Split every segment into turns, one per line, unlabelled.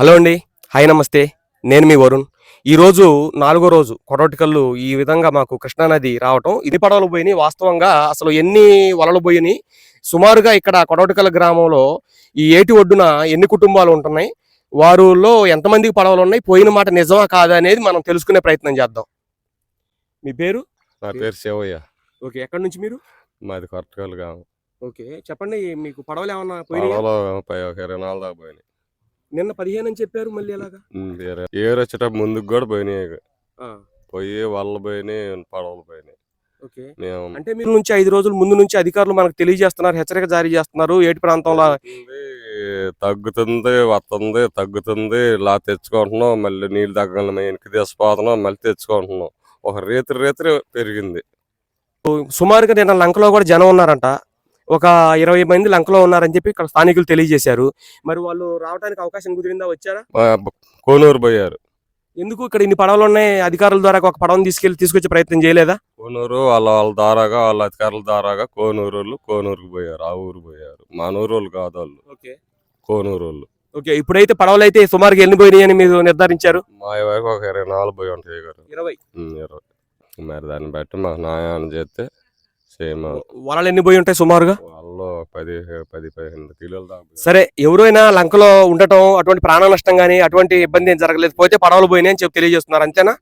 Hello అండి. Hi నమస్తే. నేను మీ వరుణ్. ఈరోజు నాలుగో రోజు కొరటికల్లు ఈ విధంగా మాకు కృష్ణానది రావటం. ఇది పడవలు పోయినాయి. వాస్తవంగా అసలు ఎన్ని వలలు పోయినాయి? సుమారుగా ఇక్కడ కొరటికల్ గ్రామంలో ఈ ఏటి ఒడ్డున ఎన్ని కుటుంబాలు ఉంటున్నాయి? వారిలో ఎంతమందికి పడవలు ఉన్నాయి? పోయిన మాట నిజమా కాదా అనేది మనం తెలుసుకునే ప్రయత్నం చేద్దాం. మీ పేరు?
నా పేరు శివయ్య.
ఓకే ఎక్కడి నుంచి మీరు?
మాది కొత్తగా
ఓకే చెప్పండి. మీకు పడవలు ఏమన్నా పోయినాయి?
ఇరవై నాలుగు దాకా పోయినాయి.
నిన్న పదిహేను అని చెప్పారు మళ్ళీ ఎలాగా?
ఉమ్, ఇరవై- ఏరు వచ్చేటప్పుడు ముందుకు కూడా పోయినాయి పోయి వల్ల పోయినాయి పడవలు పోయినాయి.
అంటే మీరు నుంచి ఐదు రోజుల ముందు నుంచి అధికారులు మనకు తెలియజేస్తున్నారు హెచ్చరిక జారీ చేస్తున్నారు ఏటి ప్రాంతంలో?
తగ్గుతుంది, వస్తుంది తగ్గుతుంది లా తెచ్చుకుంటున్నాం మళ్ళీ నీళ్ళు తగ్గడం వెనక్కి తీసిపోతున్నాం మళ్ళీ తెచ్చుకుంటున్నాం. ఒక రేతి రేతి పెరిగింది.
సుమారుగా నిన్న లంకలో కూడా జనం ఉన్నారంట. ఒక ఇరవై మంది లంకలో ఉన్నారని చెప్పి ఇక్కడ స్థానికులు తెలియజేశారు. మరి వాళ్ళు రావడానికి అవకాశం కుదిరిందా? వచ్చారా?
మా కోనూరు పోయారు.
ఎందుకు ఇక్కడ ఇన్ని పడవలు ఉన్నాయి? అధికారుల ద్వారా ఒక పడవను తీసుకెళ్ళి తీసుకొచ్చే ప్రయత్నం చేయలేదా?
కోనూరు వాళ్ళ వాళ్ళ దారాగా వాళ్ళ అధికారుల దారాగా కోనూరు వాళ్ళు కోనూరుకు పోయారు ఆ ఊరు పోయారు. మనూరు వాళ్ళు కాదు వాళ్ళు.
ఓకే.
కోనూరు వాళ్ళు
ఓకే ఇప్పుడైతే పడవలు అయితే సుమారుగా ఎన్ని పోయినాయి అని మీరు నిర్ధారించారు?
మా వరకు ఒక ఇరవై నాలుగు పోయి ఉంటాయి
ఇరవై.
ఇరవై. మరి దాన్ని బట్టి మాకు న్యాయం చేస్తే సేమ్.
వలలు ఎన్ని పోయి ఉంటాయి సుమారుగా?
పది పది పదిహేను కిలోలు దాకా.
సరే ఎవరైనా లంకలో ఉండటం అటువంటి ప్రాణ నష్టం కానీ అటువంటి ఇబ్బంది ఏం జరగలేదు పోతే పడవలు పోయినాయి అని చెప్పి తెలియజేస్తున్నారు అంతేనా?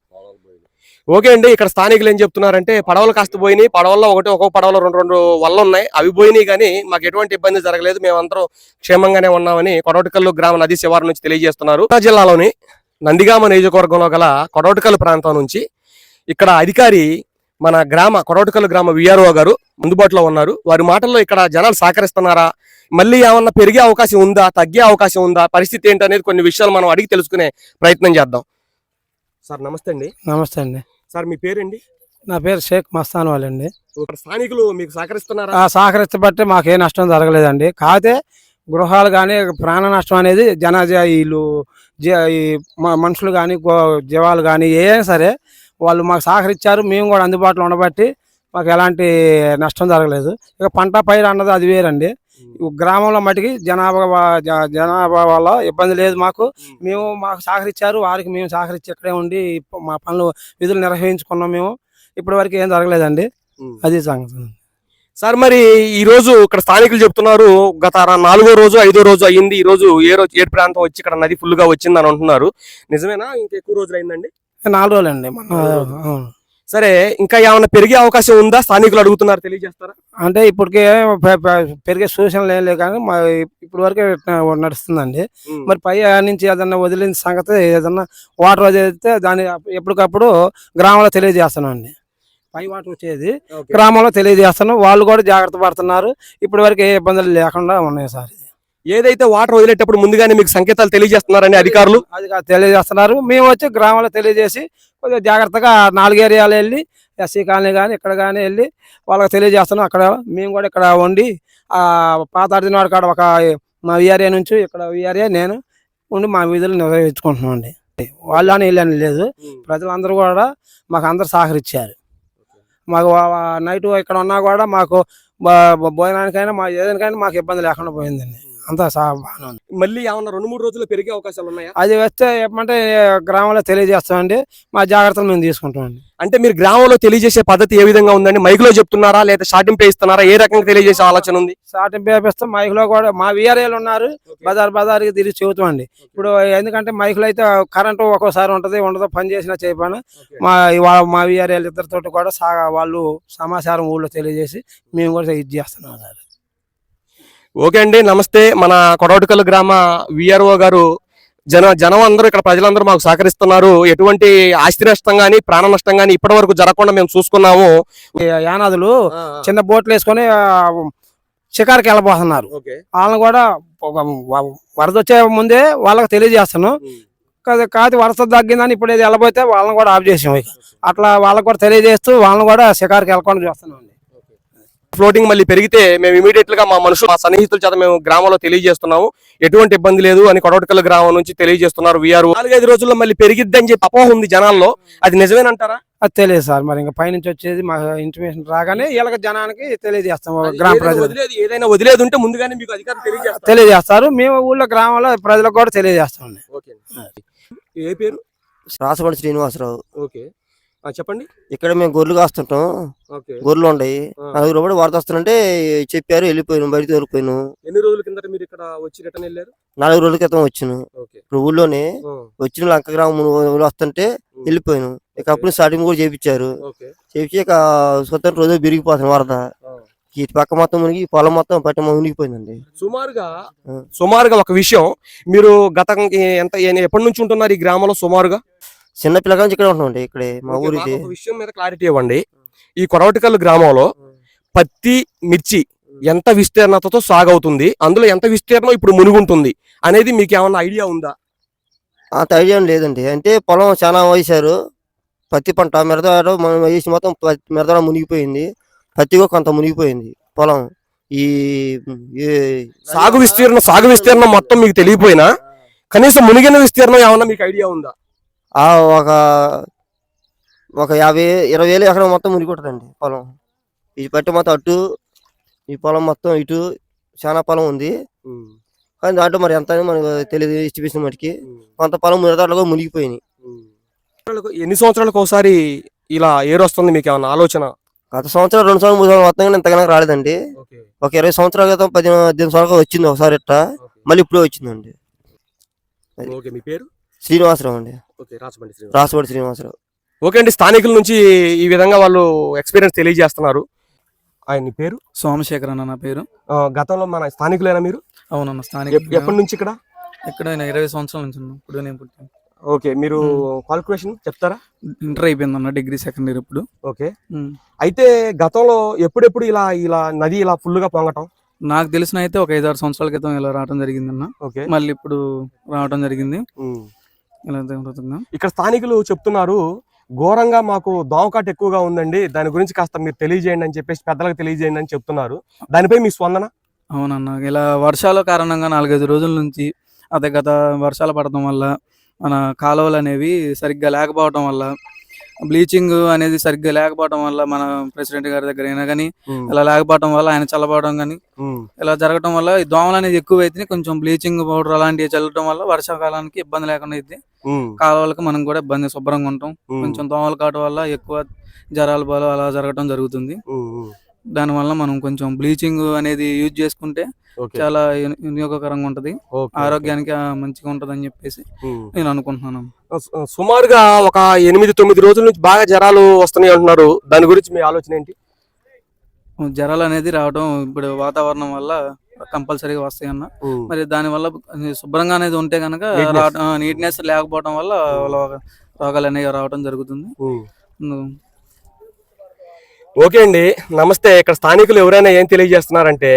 ఓకే అండి ఇక్కడ స్థానికులు ఏం చెప్తున్నారంటే పడవలు కాస్త పోయినాయి పడవల్లో ఒకటి ఒక్కొక్క పడవలో రెండు రెండు వల్ల ఉన్నాయి అవి పోయినాయి కానీ మాకు ఎటువంటి ఇబ్బంది జరగలేదు మేమందరం క్షేమంగానే ఉన్నామని కొడవటికల్లు గ్రామ నది శివారు నుంచి తెలియజేస్తున్నారు. జిల్లాలోని నందిగామ నియోజకవర్గంలో గల కొడవటికల్లు ప్రాంతం నుంచి ఇక్కడ అధికారి మన గ్రామ కొడవటికల్లు గ్రామ విఆర్ఓ గారు అందుబాటులో ఉన్నారు. వారి మాటల్లో ఇక్కడ జనాలు సహకరిస్తున్నారా? మళ్ళీ ఏమన్నా పెరిగే అవకాశం ఉందా? తగ్గే అవకాశం ఉందా? పరిస్థితి ఏంటనేది కొన్ని విషయాలు మనం అడిగి తెలుసుకునే ప్రయత్నం చేద్దాం. సార్ నమస్తే అండి.
నమస్తే అండి.
సార్ మీ పేరండి
నా పేరు షేక్ మస్తాన్ వాళ్ళు అండి.
ఇక్కడ స్థానికులు మీకు సహకరిస్తున్నారా?
సహకరించబట్టి మాకు ఏ నష్టం జరగలేదండి. కాకపోతే గృహాలు కానీ ప్రాణ నష్టం అనేది జనజీలు ఈ మ- మనుషులు కానీ జీవాలు కానీ ఏదైనా సరే వాళ్ళు మాకు సహకరించారు మేము కూడా అందుబాటులో ఉండబట్టి మాకు ఎలాంటి నష్టం జరగలేదు. ఇక పంట పైరు అన్నది అది వేరండి. గ్రామంలో మటుకి జనాభా జనాభా వల్ల ఇబ్బంది లేదు మాకు. మేము మాకు సహకరించారు వారికి మేము సహకరించి ఇక్కడే ఉండి మా పనులు విధులు నిర్వహించుకున్నాం మేము. ఇప్పటి వరకు ఏం జరగలేదండి. అది సంగతి.
సార్ మరి ఈ రోజు ఇక్కడ స్థానికులు చెప్తున్నారు గత నాలుగో రోజు ఐదో రోజు అయ్యింది. ఈ రోజు ఏ రోజు ఏ ప్రాంతం వచ్చి ఇక్కడ నది ఫుల్గా వచ్చింది అని అంటున్నారు. నిజమేనా? ఇంకా ఎక్కువ రోజులు అయిందండి?
నాలుగు మన
రోజులు.
అవును.
సరే ఇంకా ఏమైనా పెరిగే అవకాశం ఉందా స్థానికులు అడుగుతున్నారు తెలియజేస్తారా
అంటే ఇప్పటికే పెరిగే సూచనలు ఏం లేవు కానీ మా ఇప్పటి వరకే నడుస్తుందండి మరి పై నుంచి ఏదన్నా వదిలిన సంగతి ఏదన్నా వాటర్ వదిలితే దాన్ని ఎప్పటికప్పుడు గ్రామంలో తెలియజేస్తున్నాం అండి పై వాటర్ వచ్చేది. గ్రామంలో తెలియజేస్తున్నాం వాళ్ళు కూడా జాగ్రత్త పడుతున్నారు ఇప్పటి వరకు ఏ ఇబ్బందులు లేకుండా ఉన్నాయి సార్.
ఏదైతే వాటర్ వదిలేటప్పుడు ముందుగానే మీకు సంకేతాలు తెలియజేస్తున్నారని అధికారులు?
తెలియజేస్తున్నారు. మేము వచ్చి గ్రామంలో తెలియజేసి కొద్దిగా జాగ్రత్తగా నాలుగు ఏరియాలు వెళ్ళి ఎస్సీ కాలనీ కానీ ఇక్కడ కానీ వెళ్ళి వాళ్ళకి తెలియజేస్తున్నాం. అక్కడ మేము కూడా ఇక్కడ ఆ పాత అర్జునవాడ కాడ ఒక మా విఆర్ఏ నుంచి ఇక్కడ విఆర్ఏ నేను ఉండి మా విధులు నిర్వహించుకుంటున్నాం అండి వాళ్ళు అని వీళ్ళని లేదు. ప్రజలందరూ కూడా మాకు అందరు సహకరించారు. మాకు నైట్ ఇక్కడ ఉన్నా కూడా మాకు భోజనానికైనా మా ఏదానికైనా మాకు ఇబ్బంది లేకుండా పోయిందండి. అంతా బాగానే ఉంది.
మళ్ళీ ఏమన్నా రెండు మూడు రోజులు పెరిగే అవకాశాలు ఉన్నాయా?
అది వస్తే ఏమంటే గ్రామంలో తెలియజేస్తామండి. మా జాగ్రత్తలు మేము తీసుకుంటామండి.
అంటే మీరు గ్రామంలో తెలియజేసే పద్ధతి ఏ విధంగా ఉందండి? మైక్లో చెప్తున్నారా? లేదా షార్టింగ్ పే ఇస్తున్నారా ఏ రకంగా తెలియజేసే ఆలోచన ఉంది?
సాటింపు పేపిస్తాం మైక్లో కూడా మా విఆర్ఏలు ఉన్నారు. బజార్ బజార్కి తిరిగి చెబుతామండి. ఇప్పుడు ఎందుకంటే మైక్లో అయితే కరెంటు ఒక్కోసారి ఉంటుంది ఉండదు పని చేసినా చేయకపోయినా మా మా విఆర్ఏలు ఇద్దరితో కూడా సా వాళ్ళు సమాచారం ఊళ్ళో తెలియజేసి మేము కూడా ఇది చేస్తున్నాం సార్.
ఓకే అండి నమస్తే. మన కొడవటికల్ గ్రామ విఆర్ఓ గారు జన జనం అందరూ ఇక్కడ ప్రజలందరూ మాకు సహకరిస్తున్నారు. ఎటువంటి ఆస్తి నష్టం గానీ ప్రాణ నష్టం గానీ ఇప్పటి వరకు జరగకుండా మేము చూసుకున్నాము.
యానాదులు చిన్న బోట్లు వేసుకొని షికారుకి వెళ్ళబోతున్నారు. వాళ్ళని కూడా వరద వచ్చే ముందే వాళ్ళకి తెలియజేస్తాను. కాదు వరద తగ్గిందని ఇప్పుడు వెళ్ళబోతే వాళ్ళని కూడా ఆఫ్ చేసాం అట్లా వాళ్ళకి కూడా తెలియజేస్తూ వాళ్ళని కూడా షికారుకి వెళ్ళకుండా చూస్తున్నాం అండి.
ఫ్లోటింగ్ మళ్ళీ పెరిగితే మేము ఇమీడియట్గా మా మనుషులు మా సన్నిహితుల చేత మేము గ్రామంలో తెలియజేస్తున్నాము. ఎటువంటి ఇబ్బంది లేదు అని కొడవటికల్ గ్రామం నుంచి తెలియజేస్తున్నారు విఆర్ఓ నాలుగైదు రోజుల్లో మళ్ళీ పెరిగిద్దని చెప్పి అపోహ ఉంది జనాల్లో. అది నిజమేనంటారా?
అది తెలియదు సార్ మరి ఇంకా పైనుంచి వచ్చేది మా ఇన్ఫర్మేషన్ రాగానే వీళ్ళకి జనానికి తెలియజేస్తాం గ్రామ
ఏదైనా
ప్రజలు
వదిలేది ఏదైనా వదిలేదు ఉంటే ముందుగానే మీకు అధికారం తెలియజేస్తారు.
తెలియజేస్తారు. మేము ఊళ్ళో గ్రామంలో ప్రజలకు కూడా తెలియజేస్తాం
ఓకే. ఏ పేరు?
రాసపడి శ్రీనివాసరావు.
ఓకే. చెప్పండి.
ఇక్కడ మేము గొర్రెలు కాస్తుంటాం. గొర్రెలు ఉన్నాయి. నలుగురు కూడా వరద వస్తుంటే చెప్పారు వెళ్ళిపోయాను బయట తోలిపోయాను
ఎన్ని రోజుల కిందట మీరు ఇక్కడ వచ్చి రిటర్న్ వెళ్ళారు?
నాలుగు రోజుల క్రితం వచ్చాను. ఇప్పుడు ఊళ్ళోనే వచ్చిన లంక గ్రామం వస్తుంటే వెళ్ళిపోయాను. ఇక అప్పుడు స్టార్టింగ్ కూడా చేపించారు.
ఓకే.
చేపించి ఇక స్వతంత్ర రోజు బిరిగిపోతుంది వరద. ఈ పక్క మొత్తం మునిగి పొలం మొత్తం పట్ట మునిగిపోయిందండి.
సుమారుగా. సుమారుగా ఒక విషయం మీరు గత ఎంత ఎప్పటి నుంచి ఉంటున్నారు ఈ గ్రామంలో సుమారుగా?
చిన్న పిల్లగా నుంచి ఇక్కడ ఉంటున్నాండి ఇక్కడే మా
ఒక విషయం మీద క్లారిటీ ఇవ్వండి. ఈ కొరవటికల్ గ్రామంలో పత్తి మిర్చి ఎంత విస్తీర్ణతతో సాగవుతుంది అందులో ఎంత విస్తీర్ణం ఇప్పుడు మునుగుంటుంది అనేది మీకు ఏమన్నా ఐడియా ఉందా?
అంత ఐడియా లేదండి. అంటే పొలం చాలా వేసారు పత్తి పంట మిరదాడు మనం వేసి మొత్తం మిరదాడ మునిగిపోయింది. పత్తి కూడా కొంత మునిగిపోయింది పొలం. ఈ ఈ
సాగు విస్తీర్ణం సాగు విస్తీర్ణం మొత్తం మీకు తెలియపోయినా కనీసం మునిగిన విస్తీర్ణం ఏమన్నా మీకు ఐడియా ఉందా?
ఆ ఒక ఒక యాభై ఇరవై వేలు ఎకరం మొత్తం మునిగిపోతుందండి పొలం. ఈ పత్తి మొత్తం అటు ఈ పొలం మొత్తం ఇటు చాలా పొలం ఉంది. కానీ దాంట్లో మరి ఎంత మనకు తెలియదు ఎస్టిమేషన్ మటుకి. కొంత పొలం కూడా మునిగిపోయినాయి.
ఎన్ని సంవత్సరాలకు ఒకసారి ఇలా ఏరు వస్తుంది మీకు ఏమన్నా ఆలోచన?
గత సంవత్సరం రెండు సంవత్సరాలు మూడు సంవత్సరాలు మొత్తం కానీ ఇంతగానో రాలేదండి. ఒక ఇరవై సంవత్సరాల క్రితం పది పద్దెనిమిది సంవత్సరాలు వచ్చింది ఒకసారి ఇట్టా. మళ్ళీ ఇప్పుడే వచ్చిందండి.
ఓకే మీ పేరు?
శ్రీనివాసరావు అండి. రాసపడి శ్రీనివాసరావు.
ఓకే అండి స్థానికుల నుంచి ఈ విధంగా వాళ్ళు ఎక్స్పీరియన్స్ తెలియజేస్తున్నారు. ఆయన పేరు?
సోమశేఖర్ అన్న నా పేరు.
గతంలో మన స్థానికులైనా మీరు?
అవునన్న స్థానిక
ఎప్- ఎప్పటి నుంచి ఇక్కడ?
ఎక్కడ నేను ఇరవై సంవత్సరాల నుంచి ఉన్నా ఇప్పుడు నేను పుట్టాను.
ఓకే మీరు క్వాలిఫికేషన్ చెప్తారా?
ఇంటర్ అయిపోయిందన్న డిగ్రీ సెకండ్ ఇయర్ ఇప్పుడు.
ఓకే. అయితే గతంలో ఎప్పుడెప్పుడు ఇలా ఇలా నది ఇలా ఫుల్గా పొంగటం?
నాకు తెలిసిన అయితే ఒక ఐదారు సంవత్సరాల క్రితం ఇలా రావడం జరిగింది అన్న
ఓకే.
మళ్ళీ ఇప్పుడు రావడం జరిగింది.
ఇక్కడ స్థానికులు చెప్తున్నారు ఘోరంగా మాకు దోమకాటు ఎక్కువగా ఉందండి దాని గురించి కాస్త మీరు తెలియజేయండి అని చెప్పేసి పెద్దలకు తెలియజేయండి అని చెప్తున్నారు దానిపై మీ స్పందన
అవునన్న ఇలా వర్షాల కారణంగా నాలుగైదు రోజుల నుంచి అదే గత వర్షాలు పడటం వల్ల మన కాలువలు అనేవి సరిగ్గా లేకపోవడం వల్ల బ్లీచింగ్ అనేది సరిగ్గా లేకపోవడం వల్ల మన ప్రెసిడెంట్ గారి దగ్గర అయినా కానీ. ఇలా లేకపోవడం వల్ల ఆయన చల్లబడడం కానీ. ఇలా జరగడం వల్ల ఈ దోమలు అనేది ఎక్కువ అయితే కొంచెం బ్లీచింగ్ పౌడర్ అలాంటివి చల్లడం వల్ల వర్షాకాలానికి ఇబ్బంది లేకుండా అయితే. కాలువలకు మనం కూడా ఇబ్బంది శుభ్రంగా ఉంటాం. కొంచెం దోమల కాటు వల్ల ఎక్కువ జ్వరాలు బాలు అలా జరగడం జరుగుతుంది.
ఉమ్.
దానివల్ల మనం కొంచెం బ్లీచింగ్ అనేది యూజ్ చేసుకుంటే. చాలా విని- వినియోగకరంగా ఉంటది. ఆరోగ్యానికి మంచిగా ఉంటది అని చెప్పేసి. నేను అనుకుంటున్నాను
సుమారుగా ఒక ఎనిమిది తొమ్మిది రోజుల నుంచి బాగా జ్వరాలు వస్తున్నాయి అంటున్నారు దాని గురించి మీ ఆలోచన ఏంటి
జ్వరాలు అనేది రావడం ఇప్పుడు వాతావరణం వల్ల కంపల్సరీగా వస్తాయి అన్న. మరి దాని వల్ల శుభ్రంగా అనేది ఉంటే కనుక. నీట్నెస్ లేకపోవడం వల్ల రోగ- రోగాలు అనేవి రావడం జరుగుతుంది.
ఓకే అండి నమస్తే ఇక్కడ స్థానికులు ఎవరైనా ఏం తెలియజేస్తున్నారంటే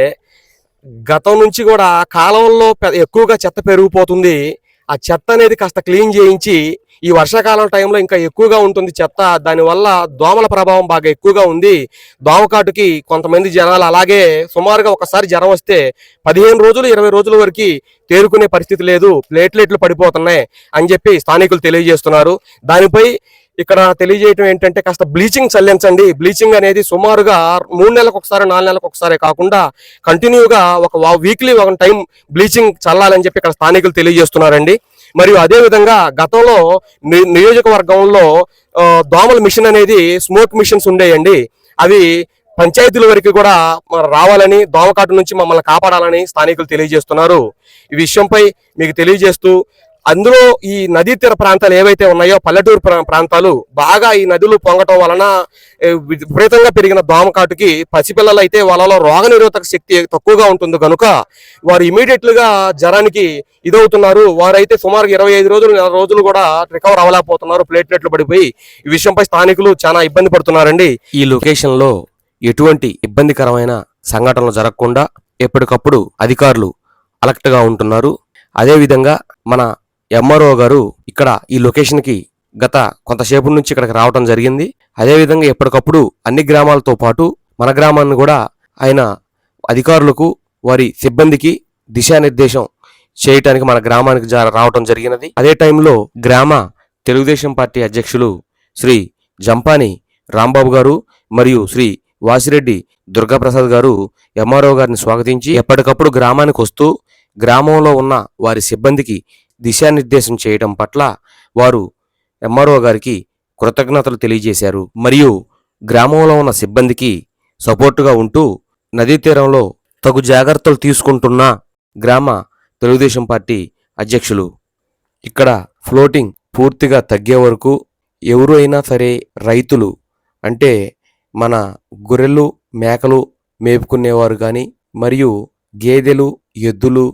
గతం నుంచి కూడా కాలంలో ఎక్కువగా చెత్త పెరిగిపోతుంది ఆ చెత్త అనేది కాస్త క్లీన్ చేయించి ఈ వర్షాకాలం టైంలో ఇంకా ఎక్కువగా ఉంటుంది చెత్త. దానివల్ల దోమల ప్రభావం బాగా ఎక్కువగా ఉంది. దోమకాటుకి కొంతమంది జనాలు అలాగే సుమారుగా ఒకసారి జ్వరం వస్తే పదిహేను రోజులు ఇరవై రోజుల వరకు తేరుకునే పరిస్థితి లేదు. ప్లేట్లెట్లు పడిపోతున్నాయి అని చెప్పి స్థానికులు తెలియజేస్తున్నారు. దానిపై ఇక్కడ తెలియజేయటం ఏంటంటే కాస్త బ్లీచింగ్ చల్లించండి. బ్లీచింగ్ అనేది సుమారుగా మూడు నెలలకు ఒకసారి నాలుగు నెలలకు ఒకసారి కాకుండా కంటిన్యూగా ఒక వీక్లీ ఒక టైం బ్లీచింగ్ చల్లాలని చెప్పి ఇక్కడ స్థానికులు తెలియజేస్తున్నారండి. మరియు అదే విధంగా గతంలో ని- నియోజకవర్గంలో దోమల మిషన్ అనేది స్మోక్ మిషన్స్ ఉండేయండి. అవి పంచాయతీల వరకు కూడా రావాలని దోమకాటు నుంచి మమ్మల్ని కాపాడాలని స్థానికులు తెలియజేస్తున్నారు. ఈ విషయంపై మీకు తెలియజేస్తూ అందులో ఈ నదీ తీర ప్రాంతాలు ఏవైతే ఉన్నాయో పల్లెటూరు ప్రా- ప్రాంతాలు బాగా ఈ నదులు పొంగటం వలన విపరీతంగా పెరిగిన దోమకాటుకి పసిపిల్లలు అయితే వాళ్ళలో రోగ నిరోధక శక్తి తక్కువగా ఉంటుంది. కనుక వారు ఇమీడియట్లుగా జ్వరానికి ఇదవుతున్నారు. వారైతే సుమారు ఇరవై ఐదు రోజులు నెల రోజులు కూడా రికవర్ అవ్వలేకపోతున్నారు. ప్లేట్లెట్లు పడిపోయి ఈ విషయంపై స్థానికులు చాలా ఇబ్బంది పడుతున్నారండి. ఈ లొకేషన్లో ఎటువంటి ఇబ్బందికరమైన సంఘటనలు జరగకుండా ఎప్పటికప్పుడు అధికారులు అలర్ట్గా ఉంటున్నారు. అదేవిధంగా మన ఎంఆర్ఓ గారు ఇక్కడ ఈ లొకేషన్కి గత కొంతసేపు నుంచి ఇక్కడికి రావడం జరిగింది. అదేవిధంగా ఎప్పటికప్పుడు అన్ని గ్రామాలతో పాటు మన గ్రామాన్ని కూడా ఆయన అధికారులకు వారి సిబ్బందికి దిశానిర్దేశం చేయటానికి మన గ్రామానికి జా- రావటం జరిగినది. అదే టైంలో గ్రామ తెలుగుదేశం పార్టీ అధ్యక్షులు శ్రీ జంపాని రాంబాబు గారు మరియు శ్రీ వాసిరెడ్డి దుర్గాప్రసాద్ గారు ఎంఆర్ఓ గారిని స్వాగతించి ఎప్పటికప్పుడు గ్రామానికి వస్తూ గ్రామంలో ఉన్న వారి సిబ్బందికి దిశానిర్దేశం చేయడం పట్ల వారు ఎంఆర్ఓ గారికి కృతజ్ఞతలు తెలియజేశారు. మరియు గ్రామంలో ఉన్న సిబ్బందికి సపోర్టుగా ఉంటూ నదీ తీరంలో తగు జాగ్రత్తలు తీసుకుంటున్న గ్రామ తెలుగుదేశం పార్టీ అధ్యక్షులు. ఇక్కడ ఫ్లోటింగ్ పూర్తిగా తగ్గే వరకు ఎవరు అయినా సరే రైతులు అంటే మన గొర్రెలు మేకలు మేపుకునేవారు కానీ మరియు గేదెలు ఎద్దులు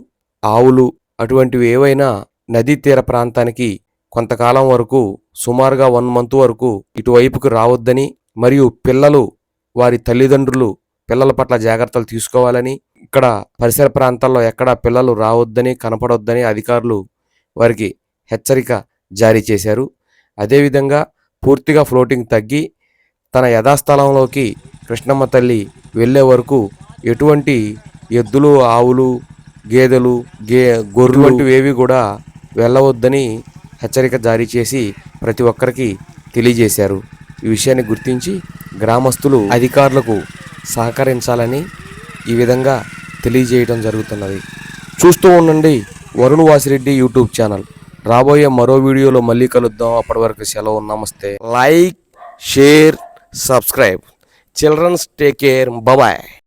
ఆవులు అటువంటివి ఏవైనా నదీ తీర ప్రాంతానికి కొంతకాలం వరకు సుమారుగా వన్ మంత్ వరకు ఇటువైపుకు రావద్దని మరియు పిల్లలు వారి తల్లిదండ్రులు పిల్లల పట్ల జాగ్రత్తలు తీసుకోవాలని ఇక్కడ పరిసర ప్రాంతాల్లో ఎక్కడా పిల్లలు రావద్దని కనపడొద్దని అధికారులు వారికి హెచ్చరిక జారీ చేశారు. అదేవిధంగా పూర్తిగా ఫ్లోటింగ్ తగ్గి తన యథాస్థలంలోకి కృష్ణమ్మ తల్లి వెళ్ళే వరకు ఎటువంటి ఎద్దులు ఆవులు గేదెలు గే గొర్రెలు వంటివి ఏవి కూడా వెళ్ళవద్దని హెచ్చరిక జారీ చేసి ప్రతి ఒక్కరికి తెలియజేశారు. ఈ విషయాన్ని గుర్తించి గ్రామస్తులు అధికారులకు సహకరించాలని ఈ విధంగా తెలియజేయడం జరుగుతున్నది. చూస్తూ ఉండండి వరుణ్ వాసిరెడ్డి యూట్యూబ్ ఛానల్. రాబోయే మరో వీడియోలో మళ్ళీ కలుద్దాం. అప్పటి వరకు సెలవు. నమస్తే. Like share subscribe. Children's take care. Bye.